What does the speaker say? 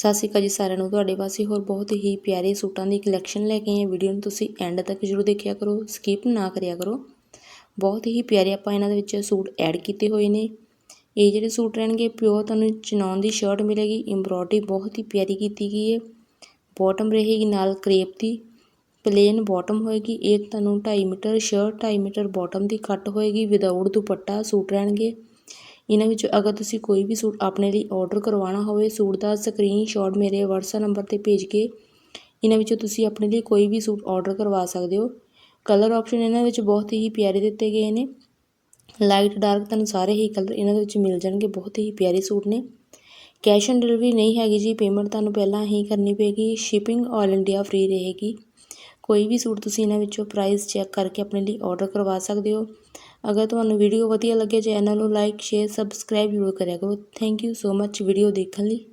ਸਤਿ ਸ਼੍ਰੀ ਅਕਾਲ ਜੀ ਸਾਰਿਆਂ ਨੂੰ। ਤੁਹਾਡੇ ਪਾਸੇ ਹੋਰ ਬਹੁਤ ਹੀ ਪਿਆਰੇ ਸੂਟਾਂ ਦੀ ਕਲੈਕਸ਼ਨ ਲੈ ਕੇ ਆਏ ਵੀਡੀਓ ਨੂੰ ਤੁਸੀਂ ਐਂਡ ਤੱਕ ਜ਼ਰੂਰ ਦੇਖਿਆ ਕਰੋ ਸਕਿਪ ਨਾ ਕਰਿਆ ਕਰੋ। ਬਹੁਤ ਹੀ ਪਿਆਰੇ ਆਪਾਂ ਇਹਨਾਂ ਦੇ ਵਿੱਚ ਸੂਟ ਐਡ ਕੀਤੇ ਹੋਏ ਨੇ। ਇਹ ਜਿਹੜੇ ਸੂਟ ਰਹਿਣਗੇ ਪਿਓਰ ਤੁਹਾਨੂੰ ਚਨੌਨ ਦੀ ਸ਼ਰਟ ਮਿਲੇਗੀ। ਐਮਬ੍ਰੋਇਡਰੀ ਬਹੁਤ ਹੀ ਪਿਆਰੀ ਕੀਤੀ ਗਈ ਹੈ। ਬਾਟਮ ਰਹੇਗੀ ਨਾਲ ਕਰੇਪ ਦੀ। ਪਲੇਨ ਬਾਟਮ ਹੋਏਗੀ। ਇਹ ਤੁਹਾਨੂੰ 2.5 ਮੀਟਰ ਸ਼ਰਟ 2.5 ਮੀਟਰ ਬਾਟਮ ਦੀ ਕੱਟ ਹੋਏਗੀ। ਵਿਦਆਊਟ ਦੁਪੱਟਾ ਸੂਟ ਰਹਿਣਗੇ। ਇਹਨਾਂ ਵਿੱਚੋਂ ਅਗਰ ਤੁਸੀਂ ਕੋਈ ਵੀ ਸੂਟ ਆਪਣੇ ਲਈ ਆਰਡਰ ਕਰਵਾਉਣਾ ਹੋਵੇ, ਸੂਟ ਦਾ ਸਕਰੀਨਸ਼ਾਟ ਮੇਰੇ WhatsApp ਨੰਬਰ ਤੇ ਭੇਜ ਕੇ ਇਹਨਾਂ ਵਿੱਚੋਂ ਤੁਸੀਂ ਆਪਣੇ ਲਈ ਕੋਈ ਵੀ ਸੂਟ ਆਰਡਰ ਕਰਵਾ ਸਕਦੇ ਹੋ। ਕਲਰ ਆਪਸ਼ਨ ਇਹਨਾਂ ਵਿੱਚ ਬਹੁਤ ਹੀ ਪਿਆਰੇ ਦਿੱਤੇ ਗਏ ਨੇ। ਲਾਈਟ ਡਾਰਕ ਤੁਹਾਨੂੰ ਸਾਰੇ ਹੀ ਕਲਰ ਇਹਨਾਂ ਦੇ ਵਿੱਚ ਮਿਲ ਜਾਣਗੇ, ਬਹੁਤ ਹੀ ਪਿਆਰੇ ਸੂਟ ਨੇ। ਕੈਸ਼ ਔਨ ਡਿਲੀਵਰੀ ਨਹੀਂ ਹੈਗੀ ਜੀ ਪੇਮੈਂਟ ਤੁਹਾਨੂੰ ਪਹਿਲਾਂ ਹੀ ਕਰਨੀ ਪਏਗੀ। ਸ਼ਿਪਿੰਗ ਆਲ ਇੰਡੀਆ ਫ੍ਰੀ ਰਹੇਗੀ। ਕੋਈ ਵੀ ਸੂਟ ਤੁਸੀਂ ਇਹਨਾਂ ਵਿੱਚੋਂ ਪ੍ਰਾਈਸ ਚੈੱਕ ਕਰਕੇ ਆਪਣੇ ਲਈ ਆਰਡਰ ਕਰਵਾ ਸਕਦੇ ਹੋ। ਅਗਰ ਤੁਹਾਨੂੰ ਵੀਡੀਓ ਵਧੀਆ ਲੱਗੇ ਚੈਨਲ ਨੂੰ ਲਾਈਕ ਸ਼ੇਅਰ ਸਬਸਕ੍ਰਾਈਬ ਜ਼ਰੂਰ ਕਰਿਆ ਕਰੋ। Thank you so much video ਦੇਖਣ ਲਈ।